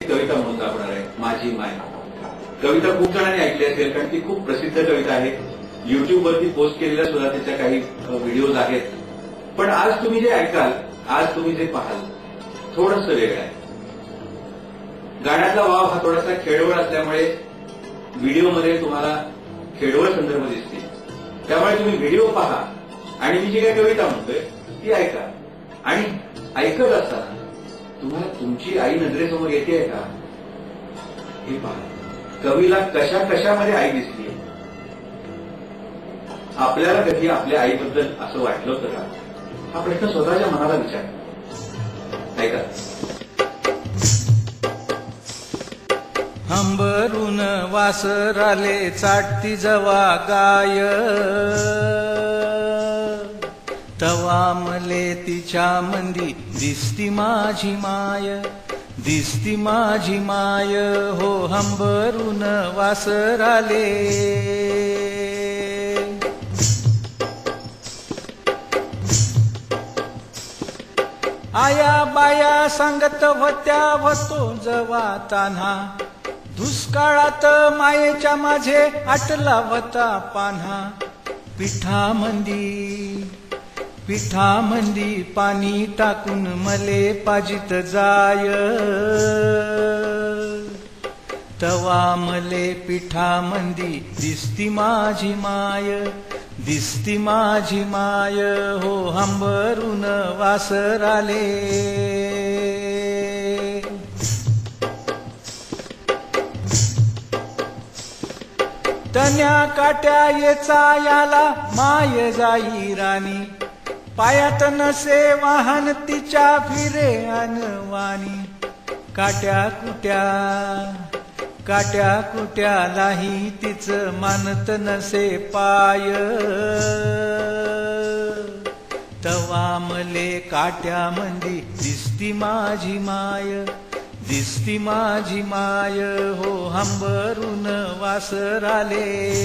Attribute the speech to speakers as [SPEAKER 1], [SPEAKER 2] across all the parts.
[SPEAKER 1] कविता म्हणून दाखवणार आहे माझी माय. कविता खूप जणांनी ऐकली असेल कारण ती खूप प्रसिद्ध कविता आहे. युट्यूबवरती पोस्ट केलेल्या सुद्धा त्याच्या काही व्हिडिओज आहेत. पण आज तुम्ही जे ऐकाल आज तुम्ही जे पाहाल थोडस वेगळं आहे. गाण्यातला वाव हा थोडासा खेळवळ असल्यामुळे व्हिडिओमध्ये तुम्हाला खेळवळ संदर्भ दिसतील. त्यामुळे तुम्ही व्हिडिओ पहा आणि मी जी काही कविता म्हणतोय ती ऐका. आणि ऐकत असताना तुम्हाला तुमची आई नजरेसमोर येते का? हे पहा. कवीला कशा कशामध्ये आई दिसली आपल्याला कधी आपल्या आईबद्दल असं वाटलं होतं का? हा प्रश्न स्वतःच्या मनाला विचार. ऐका.
[SPEAKER 2] हंबरून वासराले चाटती जवा गाय. तवा मले तिच्या मंदी. दिसती माझी माय दिसती माझी माय. हो हंबरून वासराले. आया बाया सांगत होत्या होतो जवा तान्हा. दुष्काळात मायेच्या माझे आटला होता पान्हा. पिठा पिठामंदी पाणी टाकून मले पाजित जाय. तवा मले पिठामंदी दिसती माझी माय दिसती माझी माय हो हंबरून वासराले. तन्या काट्या येचा याला माय जाई राणी. पायात नसे वाहन तिच्या फिरे अनवाणी. काट्या कुट्या काट्या कुट्यालाही तिच मानत नसे पाय. तवामले काट्या मंदी दिसती माझी माय दिसती माझी माय. हो हंबरून वासराले.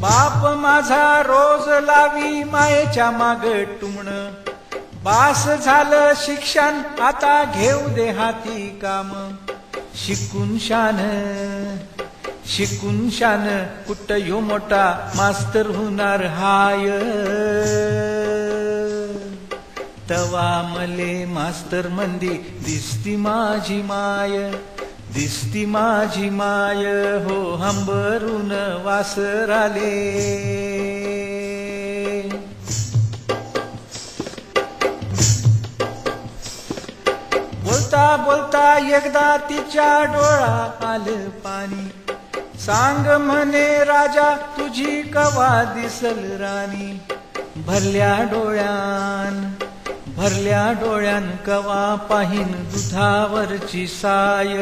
[SPEAKER 2] बाप माझा रोज लावी मायेच्या माग टुमण. बास झालं शिक्षण आता घेऊ दे हाती काम. शिकून शान शिकून शान कुठ यो मोठा मास्तर होणार हाय. तवा मले मास्तर मंदी दिसती माझी माय. दिसती माझी माय हो हंबरून वासराले. बोलता बोलता एकदा तिच्या डोळा आलं पाणी. सांग म्हणे राजा तुझी कवा दिसल राणी? भरल्या डोळ्यान. भरल्या डोळ्यान कवा पाहिन दुधावरची साय.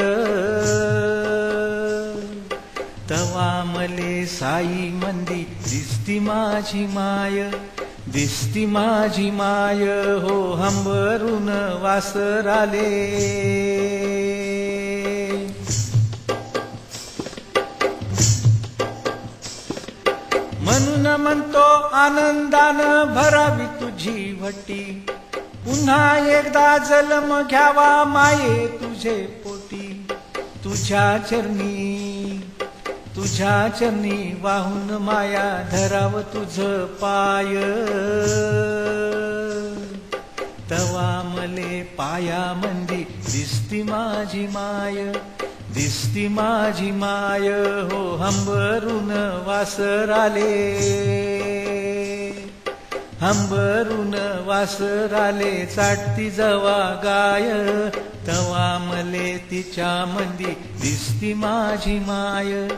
[SPEAKER 2] तवा मले साई मंदी दिसती माझी माय दिसती माझी माय हो हंबरून वासराले. म्हणून म्हणतो आनंदानं भरावी तुझी वटी. पुन्हा एकदा जन्म घ्यावा माये तुझे पोटी. तुझ्या चरणी तुझ्या चरणी वाहून माया धराव तुझ पाय. तवा मले पाया मंदी दिसती माझी माय दिसती माझी माय. हो हंबरून वासराले. हंबरून वासराले चाटती जवा गाय. तवा मले तिच्या मंदी दिसती माझी माय.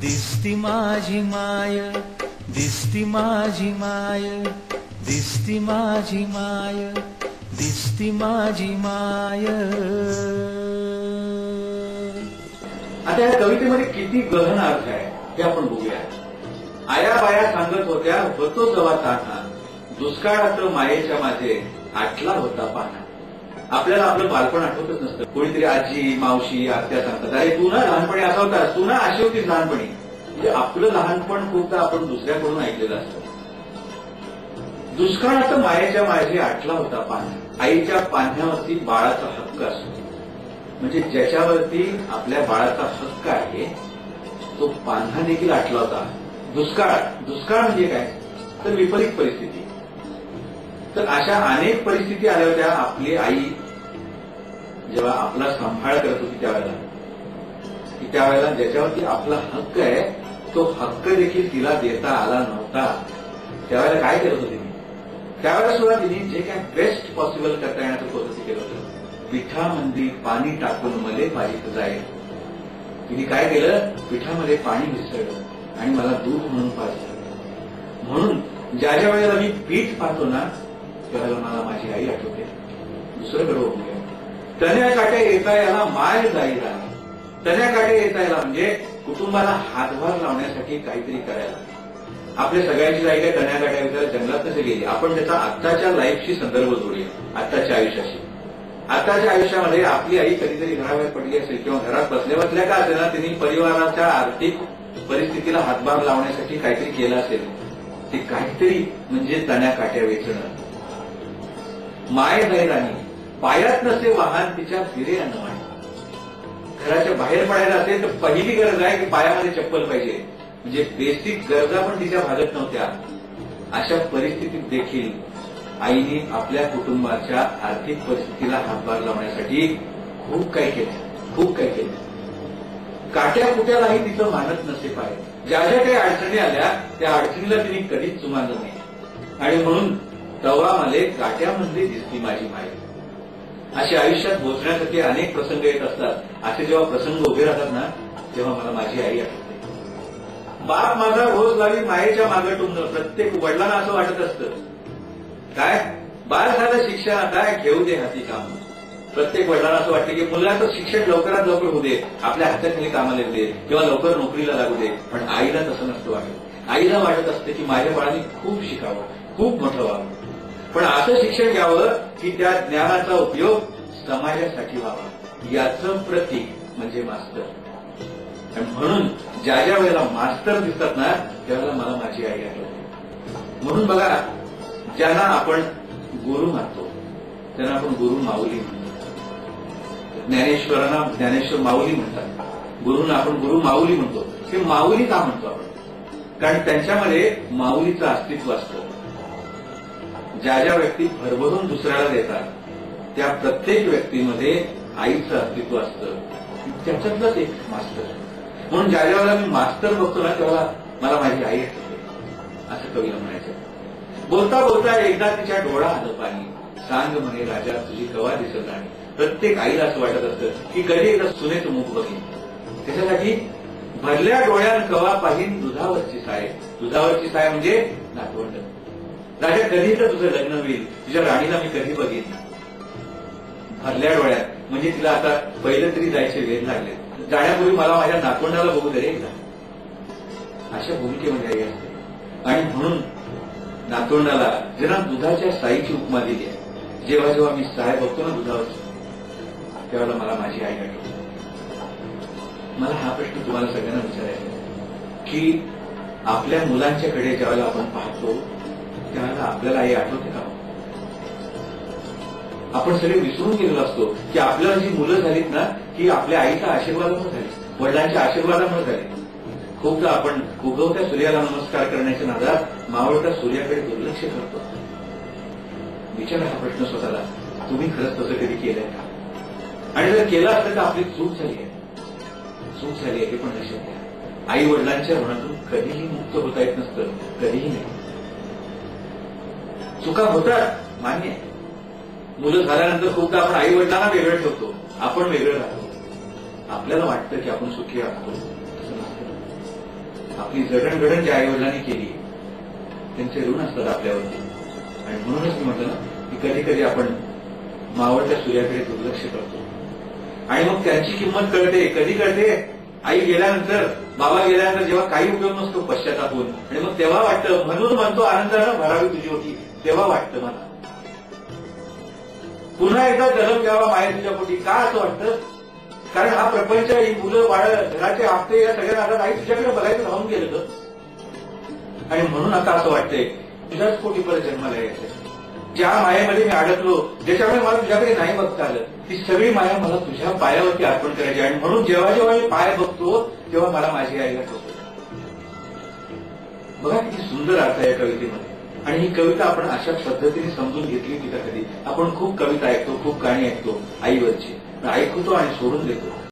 [SPEAKER 2] दिसती माझी माय. दिसती माझी माय. दिसती माझी माय. दिसती माझी माय.
[SPEAKER 1] आता या कवितेमध्ये किती गहन अर्थ आहे ते आपण बघूया. आया बाया सांगत होत्या होतो जवा ताठा. दुष्काळात मायेच्या माझे आटला होता पाना. आपल्याला आपलं बालपण आठवतच नसतं. कोणीतरी आजी मावशी आत्या सांगतात अरे तू ना लहानपणी असा होता तू ना अशी होतीस लहानपणी. म्हणजे आपलं लहानपण खूपदा आपण दुसऱ्याकडून ऐकलेलं असतं. दुष्काळात मायेच्या माझे आटला होता पान. आईच्या पाण्यावरती बाळाचा हक्क असतो. म्हणजे ज्याच्यावरती आपल्या बाळाचा हक्क आहे तो पान्हा देखील आटला होता. दुष्काळ दुष्काळ म्हणजे काय? तर विपरीत परिस्थिती. तर अशा अनेक परिस्थिती आल्या होत्या. आपली आई जेव्हा आपला सांभाळ करत होती त्यावेळेला की त्यावेळेला ज्याच्यावरती आपला हक्क आहे तो हक्क देखील तिला देता आला नव्हता. त्यावेळेला काय करत होती त्यावेळेला सुद्धा तिने जे काय बेस्ट पॉसिबल करता येण्याचं पद्धती केलं होतं. पिठामध्ये पाणी टाकून मले पाहिजे जाईल. तिने काय केलं? पिठामध्ये पाणी मिसळलं आणि मला दूध म्हणून पाजलं. म्हणून ज्या ज्या वेळेला मी पीठ पाहतो ना त्याला मला माझी आई आठवते. दुसरं कडे तण्या काटे येता याला माय जायला तण्या काटे येता याला म्हणजे कुटुंबाला हातभार लावण्यासाठी काहीतरी करायला. आपल्या सगळ्यांची जाई काय तण्या काट्या जंगलात कसे गेली? आपण त्याचा आत्ताच्या लाईफशी संदर्भ जोडूया. आत्ताच्या आयुष्याशी. आताच्या आयुष्यामध्ये आपली आई कधीतरी घराबाहेर पडली असेल किंवा घरात बसल्या बसल्या का असेल ना तिने परिवाराच्या आर्थिक परिस्थितीला हातभार लावण्यासाठी काहीतरी केलं असेल. ते काहीतरी म्हणजे तण्या काट्या वेचणं. माय बैराणी पायात नसे वाहन तिच्या फिरे अन्न घराच्या बाहेर पडायला असेल तर पहिली गरज आहे की पायामध्ये चप्पल पाहिजे. म्हणजे बेसिक गरजा पण तिच्या भागत नव्हत्या. अशा परिस्थितीत देखील आईने आपल्या कुटुंबाच्या आर्थिक परिस्थितीला हातभार लावण्यासाठी खूप काही केलं. खूप काही केलं. काट्या कुट्यालाही तिचं मानत नसे पाहिजे ज्या ज्या काही अडचणी आल्या त्या अडचणीला तिने कधीच चुमानलं नाही आणि म्हणून तवा मले काट्यामध्ये दिसली माझी माई. असे आयुष्यात पोहोचण्यासाठी अनेक प्रसंग येत असतात. असे जेव्हा प्रसंग उभे राहतात ना तेव्हा मला माझी आई आठवते. बाप माझा रोज गावी मायेच्या मागे टुमणं प्रत्येक वडिलांना असं वाटत असतं. काय? बाळ झालं शिक्षण काय? घेऊ दे हाती काम. प्रत्येक वडिलांना असं वाटतं की मुलाचं शिक्षण लवकरात लवकर होऊ दे आपल्या हाताखाली कामाला येऊ दे किंवा लवकर नोकरीला लागू दे. पण आईला तसं नसतं वाटत. आईला वाटत असतं की माझ्या बाळाने खूप शिकावं खूप मोठं व्हावं. पण असं शिक्षण घ्यावं की त्या ज्ञानाचा उपयोग समाजासाठी व्हावा. याचं प्रतीक म्हणजे मास्तर. आणि म्हणून ज्या ज्या वेळेला मास्तर दिसतात ना त्यावेळेला मला माझी आई आठवते. म्हणून बघा ज्यांना आपण गुरु मानतो त्यांना आपण गुरु माऊली म्हणतो. ज्ञानेश्वरांना ज्ञानेश्वर माऊली म्हणतात. गुरुंना आपण गुरु माऊली म्हणतो. हे माऊली का म्हणतो आपण? कारण त्यांच्यामध्ये माऊलीचं अस्तित्व असतं. ज्या ज्या व्यक्ती भरभरून दुसऱ्याला देतात त्या प्रत्येक व्यक्तीमध्ये आईचं अस्तित्व असतं. त्याच्यातलंच एक मास्टर म्हणून ज्या ज्या वेळेला मी मास्टर बघतो ना तेव्हा मला माझी आई असते असं कवीला म्हणायचं. बोलता बोलता एकदा तिच्या डोळा आलं पाणी सांग म्हणे राजा तुझी कवा दिसत आहे? प्रत्येक आईला असं वाटत असतं की कधी एकदा सुनेचं मुख बघेन. त्याच्यासाठी भरल्या डोळ्यान कवा पाहिन दुधावरची साय. दुधावरची साय म्हणजे नातवंड. राजा कधी तर तुझं लग्न होईल. तुझ्या राणीला मी कधी बघेन? भरल्या डोळ्यात. म्हणजे तिला आता पहिलं तरी जायचे वेळ लागले. जाण्यापूर्वी मला माझ्या नातवंडाला बघू दे एकदा. अशा भूमिकेमध्ये आई असते. आणि म्हणून नातोंडाला ज्यांना दुधाच्या साईची उपमा दिली आहे. जेव्हा जेव्हा मी साय बघतो ना दुधावर त्यावेळेला मला माझी आई आठवते. मला हा प्रश्न तुम्हाला सगळ्यांना विचारायचा की आपल्या मुलांच्याकडे ज्यावेळेला आपण पाहतो त्यावेळेला आपल्याला आई आठवते का आपण सगळे विसरून गेलेलो असतो की आपल्याला जी मुलं झालीत ना की आपल्या आईच्या आशीर्वादामुळे झाली वडिलांच्या आशीर्वादामुळे झाली. खूपदा आपण उगवत्या सूर्याला नमस्कार करण्याच्या नादात मावळत्या सूर्याकडे दुर्लक्ष करतो. विचारा हा प्रश्न स्वतःला तुम्ही खरंच तसं कधी केलंय का? आणि जर केलं असतं तर आपली चूक झाली आहे. चूक झाली आहे हे पण लक्षात घ्या. आई वडिलांच्या ऋणातून कधीही मुक्त होता येत नसतं कधीही नाही. चुका होतात मान्य आहे. मुलं झाल्यानंतर खूपदा आपण आई वडिलांना वेगळं ठेवतो. आपण वेगळं राहतो. आपल्याला वाटतं की आपण सुखी राहतो आपली जडणघडण ज्या आई वडिलांनी केली त्यांचे ऋण असतात आपल्यावरती. आणि म्हणूनच मी म्हटलं की कधी कधी आपण मावळत्या सूर्याकडे दुर्लक्ष करतो. आणि मग त्यांची किंमत कळते. कधी कळते? आई गेल्यानंतर बाबा गेल्यानंतर जेव्हा काही उपयोग नसतो पश्चातापून आणि मग तेव्हा वाटतं म्हणून म्हणतो आनंदानं भरावी तुझी होती. तेव्हा वाटतं मला. पुन्हा एकदा जन्म घ्यावा माया तुझ्या पोटी का असं वाटतं? कारण हा प्रपंच ही मुलं बाळ घराचे हप्ते या सगळ्या आता आई तुझ्याकडे बघायचं राहून गेलं आणि म्हणून आता असं वाटतंय तुझ्याच पोटी परत जन्माला यायचं ज्या मायेमध्ये मी अडकलो ज्याच्यामुळे मला तुझ्याकडे नाही बघता आलं ती सगळी माया मला तुझ्या पायावरती अर्पण करायची. आणि म्हणून जेव्हा जेव्हा मी पाय बघतो तेव्हा मला माझी आई आठवतो. बघा किती सुंदर अर्थ आहे या कवितेमध्ये. आणि ही कविता आपण अशा पद्धतीने समजून घेतली की कधी. आपण खूप कविता ऐकतो खूप गाणी ऐकतो आईवरची. ऐकतो आणि सोडून देतो.